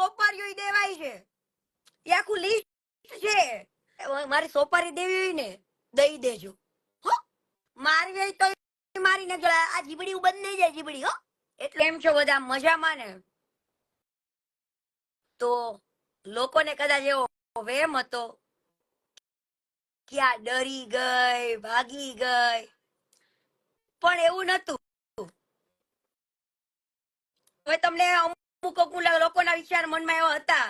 સોપારીઓ દેવાય છે. એ આખું લિસ્ટ છે. મારી સોપારી દેવી હોય ને, દઈ દેજો. હો? મારી હોય તો મારી મારીને આ જીબડી બંધ નહીં જાય જીબડી, હો? એટલે એમ છો બધા મજામાં ને? તો લોકોને કદાચ એવો વેમ હતો કે આ ડરી ગઈ, ભાગી ગઈ. પણ એવું નતું. હવે તમને અમુક અમુક લોકોના વિચાર મનમાં એવા હતા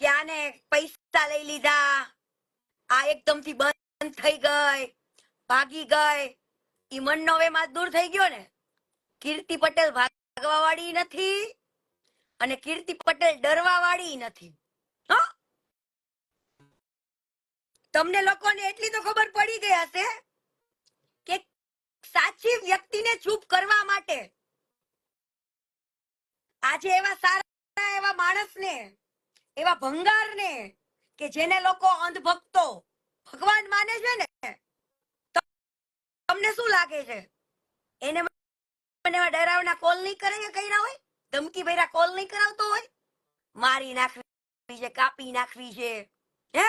કે આને પૈસા લઈ લીધા. આ એકદમથી બંધ થઈ ગઈ, ભાગી ગઈ. ઈ મનનો વેમ દૂર થઈ ગયો ને. કીર્તિ પટેલ ભાગવા વાળી નથી અને કીર્તિ પટેલ ડરવા વાળી નથી તમને લોકોને એટલી તો ખબર પડી ગઈ હશે કે સાચી વ્યક્તિને ચૂપ કરવા માટે આજે એવા સારા એવા માણસને, એવા ભંગારને કે જેને લોકો અંધભક્તો ભગવાન માને છે ને તમને શું લાગે છે? એને મને ડરાવના કોલ નહીં કરે કર્યા હોય? ધમકી ભર્યા કોલ નહીં કરાવતો હોય? મારી નાખવી છે, કાપી નાખવી છે, હે?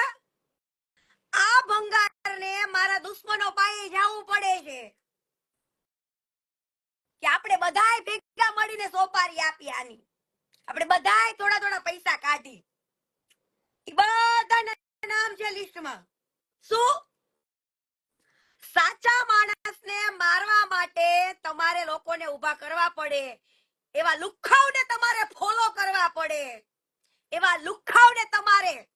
આ ભંગારને મારા દુશ્મનો પાસે જવું પડે છે. કે આપણે બધાય ભેગા મળીને સોપારી આપી આની. આપણે બધાય થોડા થોડા પૈસા કાઢી. બધાના નામ છે લિસ્ટમાં. શું? સાચા માણસને મારવા માટે તમારે લોકોને ઊભા કરવા પડે. એવા લુખાવને તમારે ફોલો કરવા પડે. એવા લુખાવને તમારે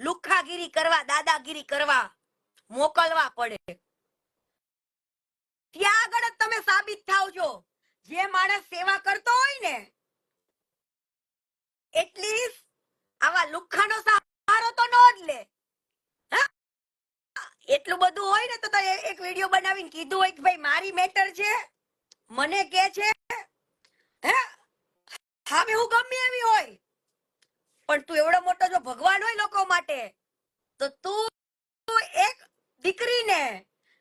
લુખ્ખાગીરી કરવા, દાદાગીરી કરવા મોકલવા પડે. ત્યાં આગળ તમે સાબિત થાવ છો. જે માણસ સેવા કરતો હોય ને એટલીસ્ટ આવા લુખાનો સહારો તો નો જ લે. એટલું બધું હોય ને તો એક વીડિયો બનાવીને કીધું હોય કે ભાઈ મારી મેટર છે. મને કે છે. હે? હવે હું ગમે એવી હોય. પણ તું એવડો મોટો જો ભગવાન હોય લોકો માટે, તો તું એક દીકરીને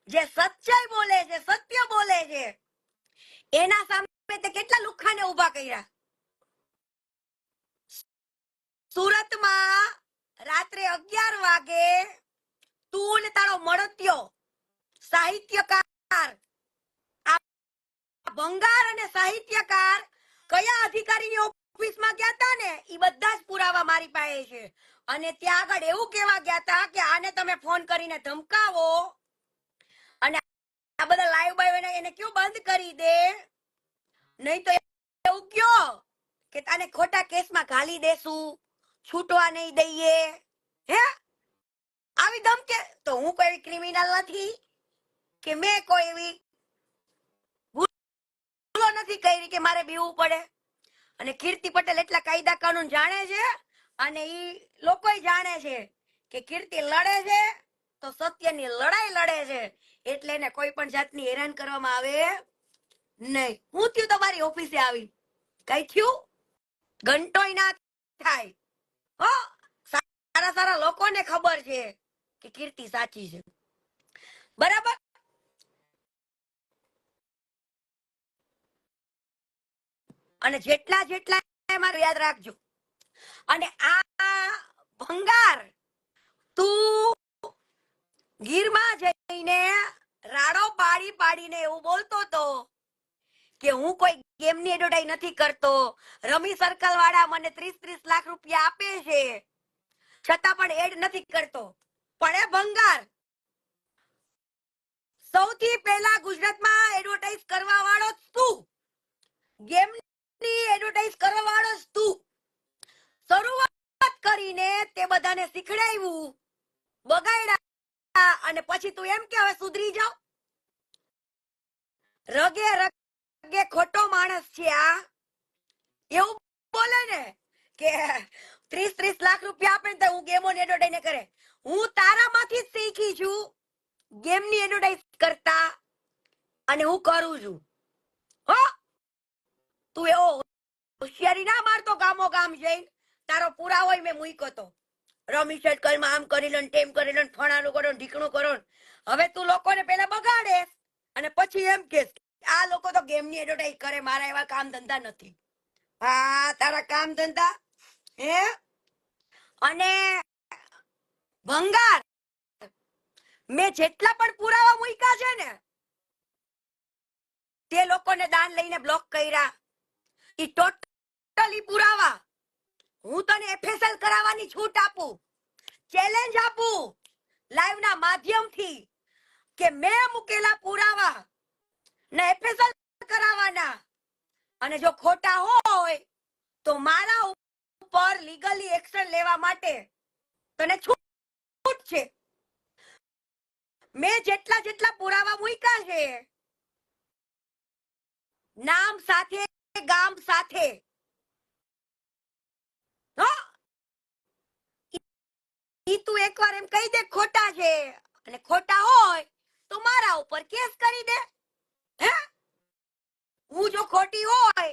જે સચ્ચાઈ બોલે છે, સત્ય બોલે છે, એના સામે તે કેટલા લુખાને ઊભા કર્યા? સુરતમાં રાત્રે અગિયાર વાગે તું તારો મળત્યો સાહિત્યકાર ભંગાર અને સાહિત્યકાર કયા અધિકારીની ઓફિસમાં ગયા હતા ને? એ બધા જ પુરાવા મારી પાસે છે. અને ત્યાં આગળ એવું કહેવા ગયા હતા કે આને તમે ફોન કરીને ધમકાવો. આ બધા લાઈવ બાઈવ એને કયો બંધ કરી દે? નહીં તો એવું કયો કે તને ખોટા કેસમાં ઘાલી દેશું, છૂટવા નહીં દઈએ? હે? આવી ધમકે? તો હું કોઈ એવી ક્રિમિનલ નથી કે મેં કોઈ એવી ભૂલો નથી કરી કે મારે બીવું પડે? અને કીર્તિ પટેલ એટલા કાયદા કાનૂન જાણે છે અને ઈ લોકોય જાણે છે કે કીર્તિ લડે છે તો સત્યની લડાઈ લડે છે. એટલે એને કોઈ પણ જાતની હેરાન કરવામાં આવે નહીં. હું થયું તમારી ઓફિસે આવી. કઈ થયું? ઘંટોય ના થાય. હો? સારા સારા લોકોને ખબર છે કે કીર્તિ સાચી છે. બરાબર? અને જેટલા જેટલા મારું યાદ રાખજો. અને આ ભંગાર તું ગીરમાં જઈને રાડો પાડી પાડીને એવું બોલતો હતો કે હું કોઈ ગેમની એડવર્ટાઈઝ નથી કરતો. રમી સર્કલ વાળા મને ત્રીસ ત્રીસ લાખ રૂપિયા આપે છે. છતાં પણ એડ નથી કરતો. પણ ભંગાર. સૌથી પહેલા ગુજરાતમાં એડવર્ટાઈઝ કરવા વાળો જ તું. ગેમની એડવર્ટાઈઝ કરવા વાળો તું. શરૂઆત કરીને તે બધાને શીખડાવ્યું. બગાડ્યા. અને પછી તું એમ કે, હવે સુધરી જાવ રગે રગે ખોટો માણસ છે આ. એવું બોલે ને કે ત્રીસ ત્રીસ લાખ રૂપિયા આપે ને હું ગેમો ને એડવર્ટાઈઝ કરે. હું તારામાંથી જ શીખી છું ગેમની એડવર્ટાઈઝ કરતા અને હું કરું છું. હો? તું એવો હોશિયારી ના મારતો ગામો ગામ જઈ તારો પુરા હોય મેં મૂક્યો તો. રમી સર્કલમાં આમ કરી લો તેમ કરી લો ફણાનું કરો ને ઢીકણું કરો હવે તું લોકોને પેલા બગાડે અને પછી એમ કે આ લોકો તો ગેમની એડવર્ટાઈઝ કરે, મારા એવા કામ ધંધા નથી. હા, તારા કામ ધંધા? હે? અને ભંગાર? મેં જેટલા પણ પુરાવા મૂક્યા છે ને, તે લોકોને દાન લઈને બ્લોક કર્યા. એ ટોટલી પુરાવા. હું તને એફએસએલ કરાવવાની છૂટ આપું ચેલેન્જ આપું લાઈવ ના માધ્યમથી કે મેં મૂકેલા પુરાવા ને એફએસએલ કરાવવાના. અને જો ખોટા હોય તો મારા ઉપર લીગલી એક્શન લેવા માટે તને છૂટ છે. મેં જેટલા જેટલા પુરાવા મૂક્યા છે, નામ સાથે, ગામ સાથે હો? ઈ તું એકવાર એમ કહી દે ખોટા છે. અને ખોટા હોય તો મારા ઉપર કેસ કરી દે. હે? હું જો ખોટી હોય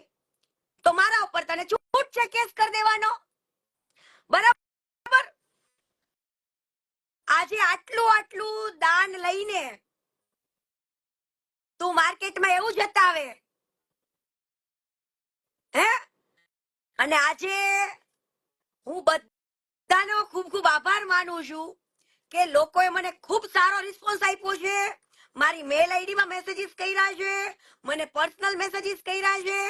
તો મારા ઉપર તને છૂટ છે કેસ કરી દેવાનો. બરાબર? આજે આટલું આટલું દાન લઈને તું માર્કેટમાં એવું જતાવે. હે? અને આજે હું બધાનો ખૂબ ખૂબ આભાર માનું છું કે લોકોએ મને ખૂબ સારો રિસ્પોન્સ આપ્યો છે. મારી મેલ આઈડી માં મેસેજીસ કર્યા છે. મને પર્સનલ મેસેજીસ કર્યા છે.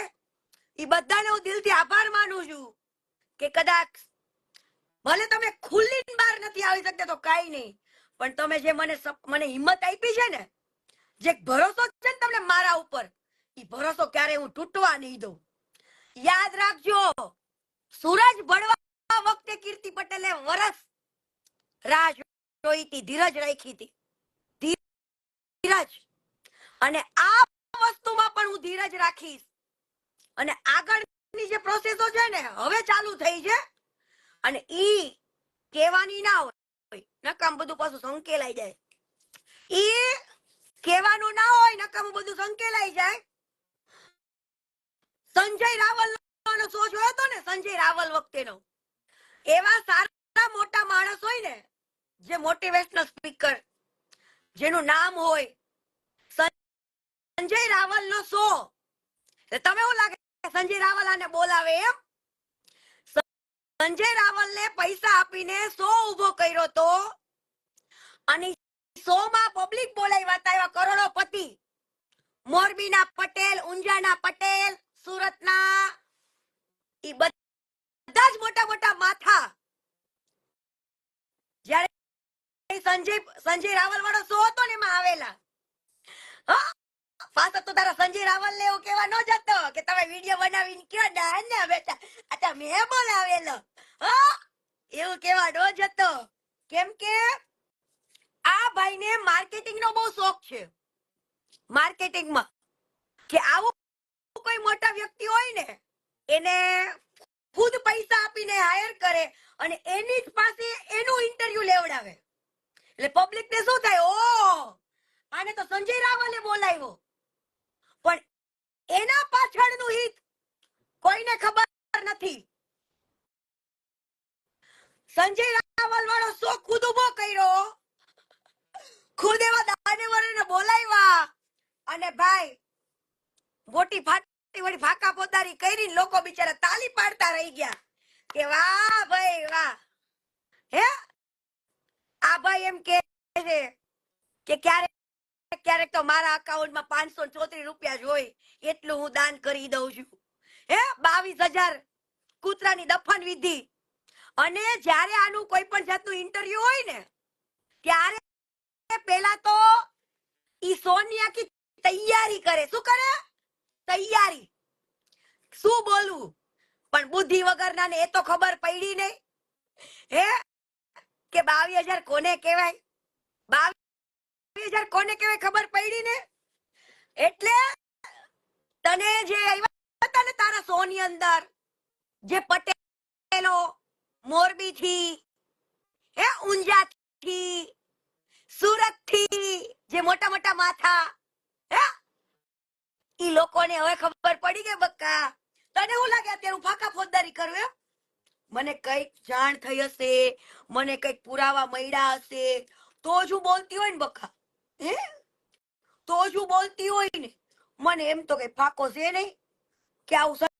એ બધાને હું દિલથી આભાર માનું છું કે કદાચ ભલે તમે ખુલ્લી બહાર નથી આવી શકતા તો કાઈ નહીં, પણ તમે જે મને મને હિંમત આપી છે ને, જે ભરોસો છે ને તમને મારા ઉપર એ ભરોસો ક્યારે હું તૂટવા નહીં દઉં. યાદ રાખજો, સૂરજ બળવા વખતે કીર્તિ પટેલે વરસ રાહ જોઈ હતી ધીરજ રાખી હતી. ધીરજ. અને આ વસ્તુમાં પણ હું ધીરજ રાખીશ. અને આગળની જે પ્રોસેસો છે ને, હવે ચાલુ થઈ છે. અને ઈ કહેવાની ના હોય નકામ બધું પાછું સંકેલાઈ જાય. ઈ કહેવાનું ના હોય નકામ બધું સંકેલાઈ જાય. સંજય રાવલ નો શો જોયો હતો ને, સંજય રાવલ વખતેનો. એવા સારા મોટા માણસ હોય ને, જે મોટિવેશનલ સ્પીકર જેનું નામ હોય સંજય રાવલ નો શો તમે એવું લાગે સંજય રાવલ આને બોલાવે એમ? સંજય રાવલ ને પૈસા આપીને શો ઊભો કર્યો તો, અને શો માં પબ્લિક બોલાવ્યા હતા એવા કરોડોપતિ. મોરબીના પટેલ, ઊંઝાના પટેલ, સુરતના, ઈ બધા જ મોટા મોટા માથા. જ્યારે સંજય સંજય રાવલ વાળો શો હતો ને એમાં આવેલા. પાછો તો તારા સંજય રાવલ ને એવું કેવા ન જતો કે તમે વીડિયો બનાવીને કયો ના ને બેટા, આ તો મેં બોલાવેલો એવું કેવા ન જતો. કેમ કે આ ભાઈને માર્કેટિંગ નો બહુ શોખ છે. માર્કેટિંગમાં. કે આવું કોઈ મોટા વ્યક્તિ હોય ને, એને પૈસા હાયર કરે અને એની જ પાસે એનું ઇન્ટરવ્યુ લેવડાવે. એટલે પબ્લિક ને શું થાય? ઓ આને તો સંજય રાવલે બોલાવ્યો. પણ એના પાછળનું હિત કોઈને ખબર નથી. સંજય રાવલ વાળો શો ખુદ ઊભો કર્યો. ખુદ એવા દાનેવરોને બોલાવ્યા. અને ભાઈ, મોટી ફાટી વળી ફાકા પોતારી કરી લોકો બિચારા તાલી પાડતા રહી ગયા. કે વાહ ભાઈ, વાહ. હે? આ ભાઈ એમ કે છે કે ક્યારેક ક્યારેક તો મારા અકાઉન્ટમાં પાંચસો ચોત્રીસ રૂપિયા જ એટલું હું દાન કરી દઉં છું. હે? બાવીસ હજાર કૂતરાની દફન વિધિ. અને જ્યારે આનું કોઈ પણ જાતનું ઇન્ટરવ્યુ હોય ને, ત્યારે પેલા તો ઈ સોનિયા કી તૈયારી કરે. શું કરે? તૈયારી. શું બોલવું? પણ બુદ્ધિ વગરના ને એ તો ખબર પડી નહીં હે? કે બાવીસ હજાર કોને કહેવાય? બાવીસ હજાર કોને કહેવાય ખબર પડી ને? એટલે તને જે આવ્યા ને તારા સોની અંદર, જે પટેલો મોરબી થી હે ઊંઝા થી સુરતથી જે મોટા મોટા માથા, હે? ઈ લોકોને હવે ખબર પડી કે બક્કા તને શું લાગે અત્યારે ફાકા ફોજદારી કરું એમ? મને કંઈક જાણ થઈ હશે, મને કંઈક પુરાવા મળ્યા હશે, તો જ હું બોલતી હોય ને બખા. હે? તો જ હું બોલતી હોય ને. મને એમ તો કઈ ફાકો છે નહીં કે આવું